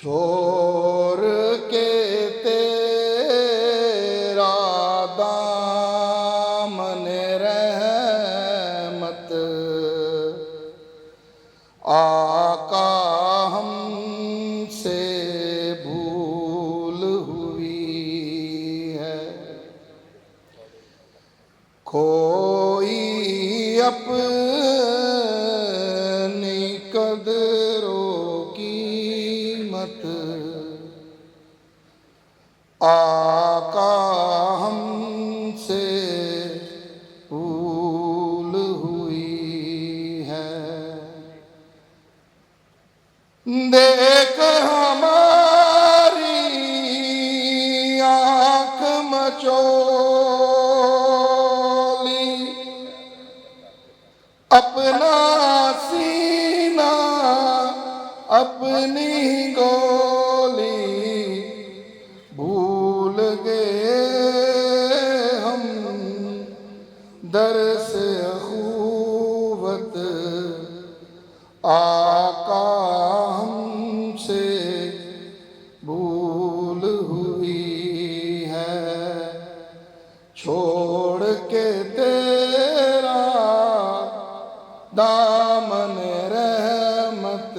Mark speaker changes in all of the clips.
Speaker 1: چھوڑ کے تیرا دامن رحمت۔ آقا ہم سے بھول ہوئی ہے۔ کوئی اپنی قیمت آقا ہم سے بھول ہوئی ہے۔ دیکھ ہماری آنکھ مچولی اپنا سینہ اپنی گولی بھول گئے ہم۔ درس اخوت، آقا ہم سے بھول ہوئی ہے۔ چھوڑ کے تیرا دامن رحمت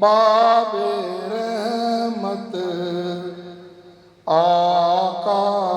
Speaker 1: ਪਾਵੇ ਰਹਿਮਤ ਆਕਾ